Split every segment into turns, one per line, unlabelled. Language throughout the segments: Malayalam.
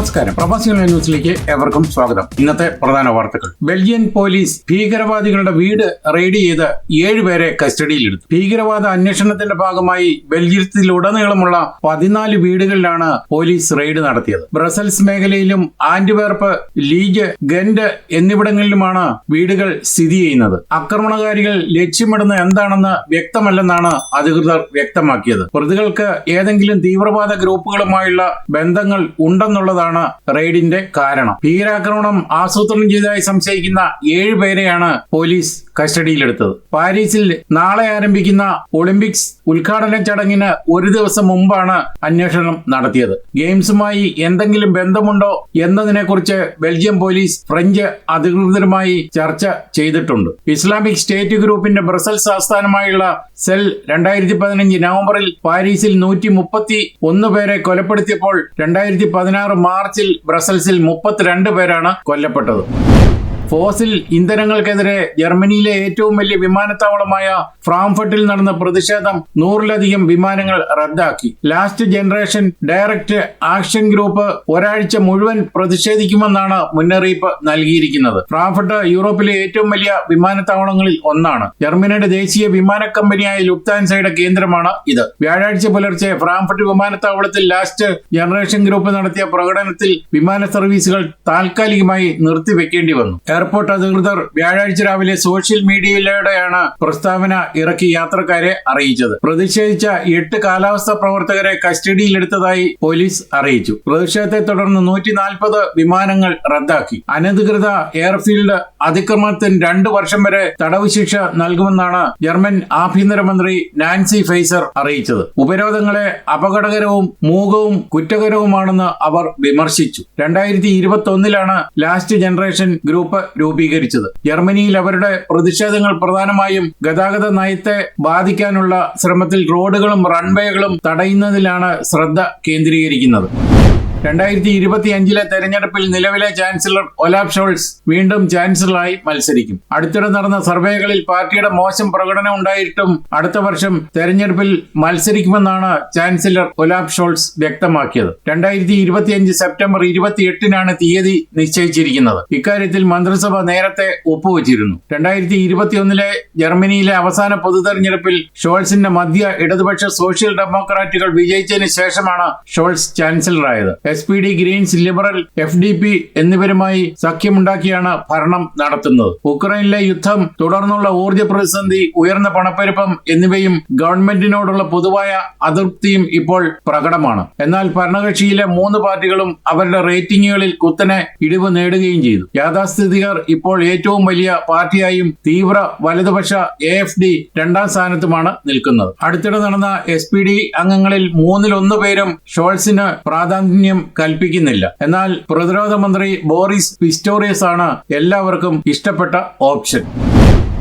നമസ്കാരം. പ്രവാസികൾ ന്യൂസിലേക്ക് ഏവർക്കും സ്വാഗതം. ഇന്നത്തെ പ്രധാന വാർത്തകൾ. ബെൽജിയൻ പോലീസ് ഭീകരവാദികളുടെ വീട് റെയ്ഡ് ചെയ്ത് ഏഴുപേരെ കസ്റ്റഡിയിലെടുത്തു. ഭീകരവാദ അന്വേഷണത്തിന്റെ ഭാഗമായി ബെൽജിയത്തിലുടനീളമുള്ള പതിനാല് വീടുകളിലാണ് പോലീസ് റെയ്ഡ് നടത്തിയത്. ബ്രസൽസ് മേഖലയിലും ആന്റിവേർപ്പ് ലീഗ് ഗന്റ് എന്നിവിടങ്ങളിലുമാണ് വീടുകൾ സ്ഥിതി ചെയ്യുന്നത്. ആക്രമണകാരികൾ ലക്ഷ്യമിടുന്ന എന്താണെന്ന് വ്യക്തമല്ലെന്നാണ് അധികൃതർ വ്യക്തമാക്കിയത്. പ്രതികൾക്ക് ഏതെങ്കിലും തീവ്രവാദ ഗ്രൂപ്പുകളുമായുള്ള ബന്ധങ്ങൾ ഉണ്ടെന്നുള്ളതാണ് റെയ്ഡിന്റെ കാരണം. ഭീകരാക്രമണം ആസൂത്രണം ചെയ്തതായി സംശയിക്കുന്ന ഏഴ് പേരെയാണ് പോലീസ് കസ്റ്റഡിയിലെടുത്തത്. പാരീസിൽ നാളെ ആരംഭിക്കുന്ന ഒളിമ്പിക്സ് ഉദ്ഘാടന ചടങ്ങിന് ഒരു ദിവസം മുമ്പാണ് അന്വേഷണം നടത്തിയത്. ഗെയിംസുമായി എന്തെങ്കിലും ബന്ധമുണ്ടോ എന്നതിനെക്കുറിച്ച് ബെൽജിയം പോലീസ് ഫ്രഞ്ച് അധികൃതരുമായി ചർച്ച ചെയ്തിട്ടുണ്ട്. ഇസ്ലാമിക് സ്റ്റേറ്റ് ഗ്രൂപ്പിന്റെ ബ്രസൽസ് ആസ്ഥാനമായുള്ള സെൽ രണ്ടായിരത്തി പതിനഞ്ച് നവംബറിൽ പാരീസിൽ നൂറ്റി മുപ്പത്തി ഒന്ന് പേരെ കൊലപ്പെടുത്തിയപ്പോൾ രണ്ടായിരത്തി പതിനാറ് മാർച്ചിൽ ബ്രസൽസിൽ മുപ്പത്തിരണ്ട് പേരാണ് കൊല്ലപ്പെട്ടത്. ഫോസിൽ ഇന്ധനങ്ങൾക്കെതിരെ ജർമ്മനിയിലെ ഏറ്റവും വലിയ വിമാനത്താവളമായ ഫ്രാങ്ക്ഫർട്ടിൽ നടന്ന പ്രതിഷേധം നൂറിലധികം വിമാനങ്ങൾ റദ്ദാക്കി. Last generation direct action group ഒരാഴ്ച മുഴുവൻ പ്രതിഷേധിക്കുമെന്നാണ് മുന്നറിയിപ്പ് നൽകിയിരിക്കുന്നത്. ഫ്രാങ്ക്ഫർട്ട് യൂറോപ്പിലെ ഏറ്റവും വലിയ വിമാനത്താവളങ്ങളിൽ ഒന്നാണ്. ജർമ്മനിയുടെ ദേശീയ വിമാന കമ്പനിയായ ലുപ്താൻസയുടെ കേന്ദ്രമാണ് ഇത്. വ്യാഴാഴ്ച പുലർച്ചെ ഫ്രാങ്ക്ഫർട്ട് വിമാനത്താവളത്തിൽ ലാസ്റ്റ് ജനറേഷൻ ഗ്രൂപ്പ് നടത്തിയ പ്രകടനത്തിൽ വിമാന സർവീസുകൾ താൽക്കാലികമായി നിർത്തിവെക്കേണ്ടി വന്നു. എയർപോർട്ട് അധികൃതർ വ്യാഴാഴ്ച രാവിലെ സോഷ്യൽ മീഡിയയിലൂടെയാണ് പ്രസ്താവന ഇറക്കി യാത്രക്കാരെ അറിയിച്ചത്. പ്രതിഷേധിച്ച എട്ട് കാലാവസ്ഥാ പ്രവർത്തകരെ കസ്റ്റഡിയിലെടുത്തതായി പോലീസ് അറിയിച്ചു. പ്രതിഷേധത്തെ തുടർന്ന് നൂറ്റി നാൽപ്പത് വിമാനങ്ങൾ റദ്ദാക്കി. അനധികൃത എയർഫീൽഡ് അതിക്രമത്തിന് രണ്ട് വർഷം വരെ തടവ് ശിക്ഷ നൽകുമെന്നാണ് ജർമ്മൻ ആഭ്യന്തരമന്ത്രി നാൻസി ഫൈസർ അറിയിച്ചത്. ഉപരോധങ്ങളെ അപകടകരവും മൂകവും കുറ്റകരവുമാണെന്ന് അവർ വിമർശിച്ചു. രണ്ടായിരത്തി ഇരുപത്തി ഒന്നിലാണ് ലാസ്റ്റ് ജനറേഷൻ ഗ്രൂപ്പ് രൂപീകരിച്ചത്. ജർമ്മനിയിൽ അവരുടെ പ്രതിഷേധങ്ങൾ പ്രധാനമായും ഗതാഗത നയത്തെ ബാധിക്കാനുള്ള ശ്രമത്തിൽ റോഡുകളും റൺവേകളും തടയുന്നതിലാണ് ശ്രദ്ധ കേന്ദ്രീകരിക്കുന്നത്. രണ്ടായിരത്തി ഇരുപത്തി അഞ്ചിലെ തെരഞ്ഞെടുപ്പിൽ നിലവിലെ ചാൻസലർ ഒലാബ് ഷോൾസ് വീണ്ടും ചാൻസലറായി മത്സരിക്കും. അടുത്തിടെ നടന്ന സർവേകളിൽ പാർട്ടിയുടെ മോശം പ്രകടനം ഉണ്ടായിട്ടും അടുത്ത വർഷം തെരഞ്ഞെടുപ്പിൽ മത്സരിക്കുമെന്നാണ് ചാൻസലർ ഒലാബ് ഷോൾസ് വ്യക്തമാക്കിയത്. രണ്ടായിരത്തി ഇരുപത്തിയഞ്ച് സെപ്റ്റംബർ ഇരുപത്തിയെട്ടിനാണ് തീയതി നിശ്ചയിച്ചിരിക്കുന്നത്. ഇക്കാര്യത്തിൽ മന്ത്രിസഭ നേരത്തെ ഒപ്പുവച്ചിരുന്നു. രണ്ടായിരത്തി ഇരുപത്തിയൊന്നിലെ ജർമ്മനിയിലെ അവസാന പൊതു പൊതുതെരഞ്ഞെടുപ്പിൽ ഷോൾസിന്റെ മധ്യ ഇടതുപക്ഷ സോഷ്യൽ ഡെമോക്രാറ്റുകൾ വിജയിച്ചതിന് ശേഷമാണ് Scholz ചാൻസലറായത്. S P D Greens liberal F D P എന്നിവരുമായി സഖ്യമുണ്ടാക്കിയാണ് ഭരണം നടത്തുന്നത്. ഉക്രൈനിലെ യുദ്ധം തുടർന്നുള്ള ഊർജ പ്രതിസന്ധി ഉയർന്ന പണപ്പെരുപ്പം എന്നിവയും ഗവൺമെന്റിനോടുള്ള പൊതുവായ അതൃപ്തിയും ഇപ്പോൾ പ്രകടമാണ്. എന്നാൽ ഭരണകക്ഷിയിലെ മൂന്ന് പാർട്ടികളും അവരുടെ റേറ്റിംഗുകളിൽ കുത്തനെ ഇടിവ് നേടുകയും ചെയ്തു. യാഥാസ്ഥിതികർ ഇപ്പോൾ ഏറ്റവും വലിയ പാർട്ടിയായും തീവ്ര വലതുപക്ഷ എ എഫ് ഡി രണ്ടാം സ്ഥാനത്തുമാണ് നിൽക്കുന്നത്. അടുത്തിടെ നടന്ന എസ് പി ഡി അംഗങ്ങളിൽ മൂന്നിലൊന്നു പേരും ഷോൾസിന് പ്രാധാന്യം കൽപ്പിക്കുന്നില്ല. എന്നാൽ പ്രതിരോധ മന്ത്രി ബോറിസ് പിസ്റ്റോറിയസ് ആണ് എല്ലാവർക്കും ഇഷ്ടപ്പെട്ട option.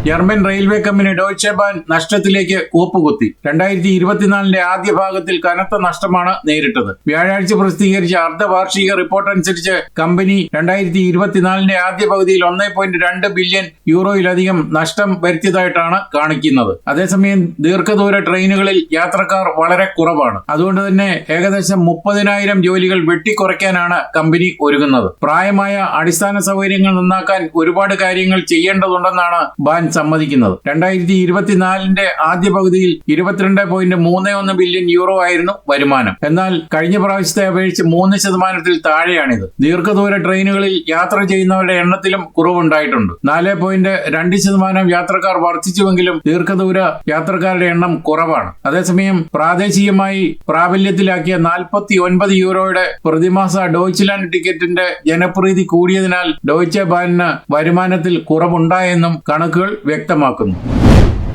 German railway company Deutsche Bahn നഷ്ടത്തിലേക്ക് കൂപ്പുകുത്തി. രണ്ടായിരത്തി ഇരുപത്തിനാലിന്റെ ആദ്യ ഭാഗത്തിൽ കനത്ത നഷ്ടമാണ് നേരിട്ടത്. വ്യാഴാഴ്ച പ്രസിദ്ധീകരിച്ച അർദ്ധവാർഷിക റിപ്പോർട്ട് അനുസരിച്ച് കമ്പനി രണ്ടായിരത്തി ഇരുപത്തിനാലിന്റെ ആദ്യ പകുതിയിൽ ഒന്നേ പോയിന്റ് രണ്ട് ബില്യൺ യൂറോയിലധികം നഷ്ടം വരുത്തിയതായിട്ടാണ് കാണിക്കുന്നത്. അതേസമയം ദീർഘദൂര ട്രെയിനുകളിൽ യാത്രക്കാർ വളരെ കുറവാണ്. അതുകൊണ്ട് തന്നെ ഏകദേശം മുപ്പതിനായിരം ജോലികൾ വെട്ടിക്കുറയ്ക്കാനാണ് കമ്പനി ഒരുങ്ങുന്നത്. പ്രായമായ അടിസ്ഥാന സൗകര്യങ്ങൾ നന്നാക്കാൻ ഒരുപാട് കാര്യങ്ങൾ ചെയ്യേണ്ടതുണ്ടെന്നാണ് ബാൻ സമ്മതിക്കുന്നത്. രണ്ടായിരത്തി ഇരുപത്തിനാലിന്റെ ആദ്യ പകുതിയിൽ ഇരുപത്തിരണ്ട് പോയിന്റ് മൂന്ന് ഒന്ന് ബില്യൺ യൂറോ ആയിരുന്നു വരുമാനം. എന്നാൽ കഴിഞ്ഞ പ്രാവശ്യത്തെ അപേക്ഷിച്ച് മൂന്ന് ശതമാനത്തിൽ താഴെയാണിത്. ദീർഘദൂര ട്രെയിനുകളിൽ യാത്ര ചെയ്യുന്നവരുടെ എണ്ണത്തിലും കുറവുണ്ടായിട്ടുണ്ട്. നാല് പോയിന്റ് രണ്ട് ശതമാനം യാത്രക്കാർ വർദ്ധിച്ചുവെങ്കിലും ദീർഘദൂര യാത്രക്കാരുടെ എണ്ണം കുറവാണ്. അതേസമയം പ്രാദേശികമായി പ്രാബല്യത്തിലാക്കിയ നാൽപ്പത്തി ഒൻപത് യൂറോയുടെ പ്രതിമാസ ഡോയ്ച്ച്ലാൻഡ് ടിക്കറ്റിന്റെ ജനപ്രീതി കൂടിയതിനാൽ ഡോയ്ച്ചെ ബാനിന് വരുമാനത്തിൽ കുറവുണ്ടായെന്നും കണക്കുകൾ വ്യക്തമാക്കുന്നു.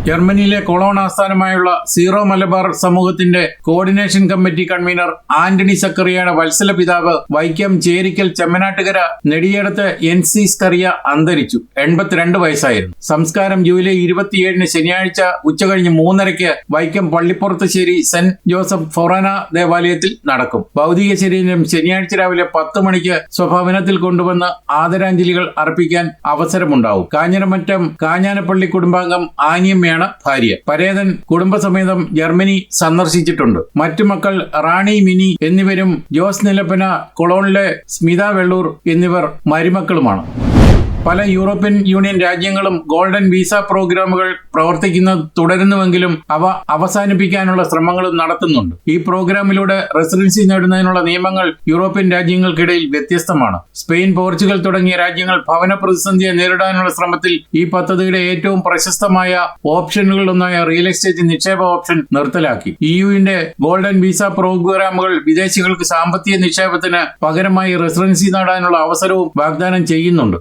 ജർമ്മനിയിലെ കൊളോൺ ആസ്ഥാനമായുള്ള സീറോ മലബാർ സമൂഹത്തിന്റെ കോർഡിനേഷൻ കമ്മിറ്റി കൺവീനർ ആന്റണി സക്കറിയയുടെ വത്സല പിതാവ് വൈക്കം ചേരിക്കൽ ചെമ്മനാട്ടുകര നെടിയടത്ത് എൻ സി സ്കറിയ അന്തരിച്ചു. എൺപത്തിരണ്ട് വയസ്സായിരുന്നു. സംസ്കാരം ജൂലൈ ഇരുപത്തിയേഴിന് ശനിയാഴ്ച ഉച്ചകഴിഞ്ഞ് മൂന്നരയ്ക്ക് Vaikom Pallippurathussery Saint Joseph Forane ദേവാലയത്തിൽ നടക്കും. ഭൗതിക ശരീരം ശനിയാഴ്ച രാവിലെ പത്ത് മണിക്ക് സ്വഭവനത്തിൽ കൊണ്ടുവന്ന് ആദരാഞ്ജലികൾ അർപ്പിക്കാൻ അവസരമുണ്ടാവും. കാഞ്ഞിരമറ്റം കാഞ്ഞാനപ്പള്ളി കുടുംബാംഗം ആനിയമ്മയാണ് തന്നെയാണ് ഭാര്യ. പരേതൻ കുടുംബസമേതം ജർമ്മനി സന്ദർശിച്ചിട്ടുണ്ട്. മറ്റു മക്കൾ റാണി മിനി എന്നിവരും ജോസ് നിലപ്പന കൊളോണിലെ സ്മിത വെള്ളൂർ എന്നിവർ മരുമക്കളുമാണ്. പല യൂറോപ്യൻ യൂണിയൻ രാജ്യങ്ങളും ഗോൾഡൻ വിസ പ്രോഗ്രാമുകൾ പ്രവർത്തിക്കുന്നത് തുടരുന്നുവെങ്കിലും അവ അവസാനിപ്പിക്കാനുള്ള ശ്രമങ്ങളും നടത്തുന്നുണ്ട്. ഈ പ്രോഗ്രാമിലൂടെ റെസിഡൻസി നേടുന്നതിനുള്ള നിയമങ്ങൾ യൂറോപ്യൻ രാജ്യങ്ങൾക്കിടയിൽ വ്യത്യസ്തമാണ്. സ്പെയിൻ പോർച്ചുഗൽ തുടങ്ങിയ രാജ്യങ്ങൾ ഭവന പ്രതിസന്ധിയെ നേരിടാനുള്ള ശ്രമത്തിൽ ഈ പദ്ധതിയുടെ ഏറ്റവും പ്രശസ്തമായ ഓപ്ഷനുകളിലൊന്നായ റിയൽ എസ്റ്റേറ്റ് നിക്ഷേപ ഓപ്ഷൻ നിർത്തലാക്കി. ഇയുവിന്റെ ഗോൾഡൻ വിസ പ്രോഗ്രാമുകൾ വിദേശികൾക്ക് സാമ്പത്തിക നിക്ഷേപത്തിന് പകരമായി റെസിഡൻസി നേടാനുള്ള അവസരവും വാഗ്ദാനം ചെയ്യുന്നുണ്ട്.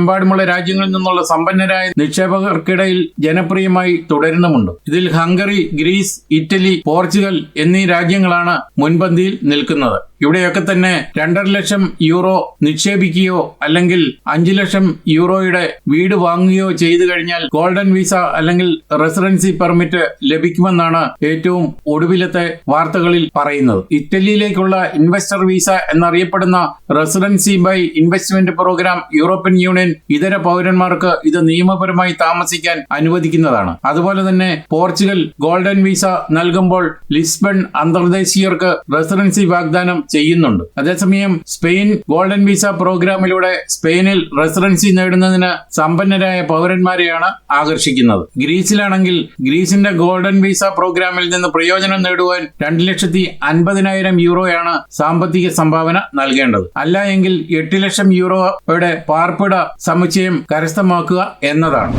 ലോകമെമ്പാടുമുള്ള രാജ്യങ്ങളിൽ നിന്നുള്ള സമ്പന്നരായ നിക്ഷേപകർക്കിടയിൽ ജനപ്രിയമായി തുടരുന്നുമുണ്ട്. ഇതിൽ ഹംഗറി ഗ്രീസ് ഇറ്റലി പോർച്ചുഗൽ എന്നീ രാജ്യങ്ങളാണ് മുൻപന്തിയിൽ നിൽക്കുന്നത്. ഇവിടെയൊക്കെ തന്നെ രണ്ടര ലക്ഷം യൂറോ നിക്ഷേപിക്കുകയോ അല്ലെങ്കിൽ അഞ്ചു ലക്ഷം യൂറോയുടെ വീട് വാങ്ങുകയോ ചെയ്തു കഴിഞ്ഞാൽ ഗോൾഡൻ വിസ അല്ലെങ്കിൽ റെസിഡൻസി പെർമിറ്റ് ലഭിക്കുമെന്നാണ് ഏറ്റവും ഒടുവിലത്തെ വാർത്തകളിൽ പറയുന്നത്. ഇറ്റലിയിലേക്കുള്ള ഇൻവെസ്റ്റർ വിസ എന്നറിയപ്പെടുന്ന residency by investment program European Union ഇതര പൗരന്മാർക്ക് ഇത് നിയമപരമായി താമസിക്കാൻ അനുവദിക്കുന്നതാണ്. അതുപോലെ തന്നെ പോർച്ചുഗൽ ഗോൾഡൻ വിസ നൽകുമ്പോൾ ലിസ്ബൺ അന്തർദേശീയർക്ക് റെസിഡൻസി വാഗ്ദാനം ചെയ്യുന്നുണ്ട്. അതേസമയം സ്പെയിൻ ഗോൾഡൻ വിസ പ്രോഗ്രാമിലൂടെ സ്പെയിനിൽ റെസിഡൻസി നേടുന്നതിന് സമ്പന്നരായ പൗരന്മാരെയാണ് ആകർഷിക്കുന്നത്. ഗ്രീസിലാണെങ്കിൽ ഗ്രീസിന്റെ ഗോൾഡൻ വിസ പ്രോഗ്രാമിൽ നിന്ന് പ്രയോജനം നേടുവാൻ രണ്ട് ലക്ഷത്തി അൻപതിനായിരം യൂറോയാണ് സാമ്പത്തിക സംഭാവന നൽകേണ്ടത്. അല്ല എങ്കിൽ എട്ട് ലക്ഷം യൂറോയുടെ പാർപ്പിട സമുച്ചയം കരസ്ഥമാക്കുക എന്നതാണ്.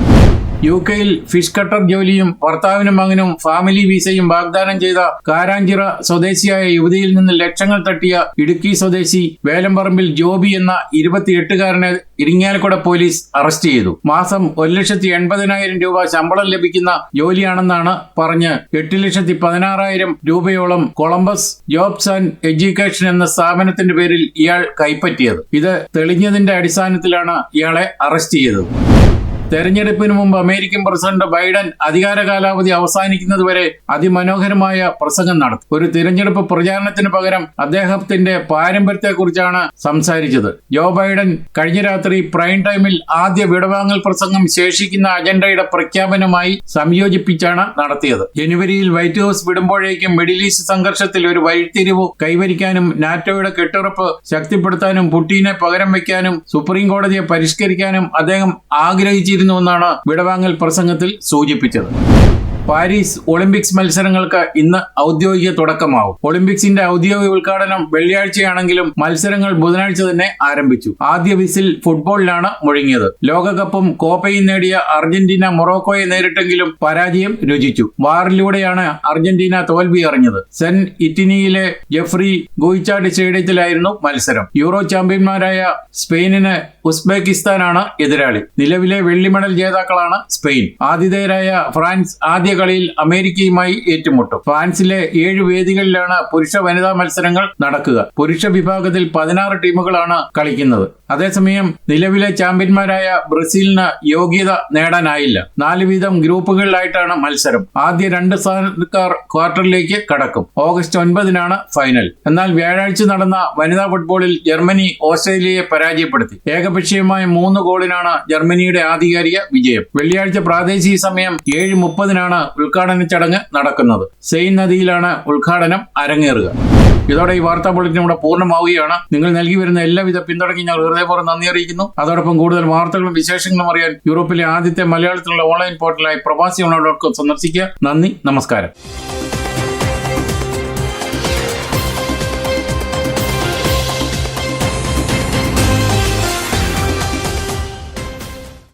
യു കെയിൽ ഫിഷ് കട്ടർ ജോലിയും ഭർത്താവിനും മകനും ഫാമിലി വിസയും വാഗ്ദാനം ചെയ്ത കാരാഞ്ചിറ സ്വദേശിയായ യുവതിയിൽ നിന്ന് ലക്ഷങ്ങൾ തട്ടിയ ഇടുക്കി സ്വദേശി വേലമ്പറമ്പിൽ ജോബി എന്ന ഇരുപത്തിയെട്ടുകാരനെ ഇരിങ്ങാലക്കുട പോലീസ് അറസ്റ്റ് ചെയ്തു. മാസം ഒരു ലക്ഷത്തി എൺപതിനായിരം രൂപ ശമ്പളം ലഭിക്കുന്ന ജോലിയാണെന്നാണ് പറഞ്ഞ് എട്ട് ലക്ഷത്തി പതിനാറായിരം രൂപയോളം കൊളംബസ് ജോബ്സ് ആൻഡ് എഡ്യൂക്കേഷൻ എന്ന സ്ഥാപനത്തിന്റെ പേരിൽ ഇയാൾ കൈപ്പറ്റിയത്. ഇത് തെളിഞ്ഞതിന്റെ അടിസ്ഥാനത്തിലാണ് ഇയാളെ അറസ്റ്റ് ചെയ്തത്. തെരഞ്ഞെടുപ്പിന് മുമ്പ് അമേരിക്കൻ പ്രസിഡന്റ് ബൈഡൻ അധികാര കാലാവധി അവസാനിക്കുന്നതുവരെ അതിമനോഹരമായ പ്രസംഗം നടത്തി. ഒരു തിരഞ്ഞെടുപ്പ് പ്രചാരണത്തിന് പകരം അദ്ദേഹത്തിന്റെ പാരമ്പര്യത്തെക്കുറിച്ചാണ് സംസാരിച്ചത്. ജോ ബൈഡൻ കഴിഞ്ഞ രാത്രി പ്രൈം ടൈമിൽ ആദ്യ വിടവാങ്ങൽ പ്രസംഗം ശേഷിക്കുന്ന അജണ്ടയുടെ പ്രഖ്യാപനമായി സംയോജിപ്പിച്ചാണ് നടത്തിയത്. ജനുവരിയിൽ വൈറ്റ് ഹൌസ് വിടുമ്പോഴേക്കും മിഡിൽ ഈസ്റ്റ് സംഘർഷത്തിൽ ഒരു വഴിത്തിരിവ് കൈവരിക്കാനും നാറ്റോയുടെ കെട്ടുറപ്പ് ശക്തിപ്പെടുത്താനും പുട്ടീനെ പകരം വയ്ക്കാനും സുപ്രീം കോടതിയെ പരിഷ്കരിക്കാനും അദ്ദേഹം ആഗ്രഹിച്ചിരുന്നുവെന്നാണ് വിടവാങ്ങൽ പ്രസംഗത്തിൽ സൂചിപ്പിച്ചത്. പാരീസ് ഒളിമ്പിക്സ് മത്സരങ്ങൾക്ക് ഇന്ന് ഔദ്യോഗിക തുടക്കമാവും. ഒളിമ്പിക്സിന്റെ ഔദ്യോഗിക ഉദ്ഘാടനം വെള്ളിയാഴ്ചയാണെങ്കിലും മത്സരങ്ങൾ ബുധനാഴ്ച തന്നെ ആരംഭിച്ചു. ആദ്യ വിസിൽ ഫുട്ബോളിലാണ് മുഴങ്ങിയത്. ലോകകപ്പും കോപ്പയും നേടിയ അർജന്റീന മൊറോക്കോയെ നേരിട്ടെങ്കിലും പരാജയം രുചിച്ചു. വാറിലൂടെയാണ് അർജന്റീന തോൽവി അറിഞ്ഞത് സെൻ ഇറ്റിനിയിലെ ജെഫ്രി ഗുയിച്ചാട് സ്റ്റേഡിയത്തിലായിരുന്നു മത്സരം. യൂറോ ചാമ്പ്യന്മാരായ സ്പെയിനിന് ഉസ്ബെക്കിസ്ഥാനാണ് എതിരാളി. നിലവിലെ വെള്ളി മെഡൽ ജേതാക്കളാണ് സ്പെയിൻ. ആതിഥേയരായ ഫ്രാൻസ് ആദ്യ കളിയിൽ അമേരിക്കയുമായി ഏറ്റുമുട്ടും. ഫ്രാൻസിലെ ഏഴ് വേദികളിലാണ് പുരുഷ വനിതാ മത്സരങ്ങൾ നടക്കുക. പുരുഷ വിഭാഗത്തിൽ പതിനാറ് ടീമുകളാണ് കളിക്കുന്നത്. അതേസമയം നിലവിലെ ചാമ്പ്യന്മാരായ ബ്രസീലിന് യോഗ്യത നേടാനായില്ല. നാല് വീതം ഗ്രൂപ്പുകളിലായിട്ടാണ് മത്സരം. ആദ്യ രണ്ട് സ്ഥാനക്കാർ ക്വാർട്ടറിലേക്ക് കടക്കും. ഓഗസ്റ്റ് ഒൻപതിനാണ് ഫൈനൽ. എന്നാൽ വ്യാഴാഴ്ച നടന്ന വനിതാ ഫുട്ബോളിൽ ജർമ്മനി ഓസ്ട്രേലിയയെ പരാജയപ്പെടുത്തി. ഏകപക്ഷീയമായ മൂന്ന് ഗോളിനാണ് ജർമ്മനിയുടെ ആധികാരിക വിജയം. വെള്ളിയാഴ്ച പ്രാദേശിക സമയം ഏഴ് മുപ്പതിനാണ് ഉദ്ഘാടന ചടങ്ങ് നടക്കുന്നത്. സെയിൻ നദിയിലാണ് ഉദ്ഘാടനം അരങ്ങേറുക. ഇതോടെ ഈ വാർത്താ ബുള്ളറ്റിൻ ഇവിടെ പൂർണമാവുകയാണ്. നിങ്ങൾ നൽകി വരുന്ന എല്ലാവിധ പിന്തുണയ്ക്കും ഞങ്ങൾ ഹൃദയപൂർവം നന്ദി അറിയിക്കുന്നു. അതോടൊപ്പം കൂടുതൽ വാർത്തകളും വിശേഷങ്ങളും അറിയാൻ യൂറോപ്പിലെ ആദ്യത്തെ മലയാളത്തിലുള്ള ഓൺലൈൻ പോർട്ടലായി പ്രവാസി കോം സന്ദർശിക്കുക. നന്ദി നമസ്കാരം.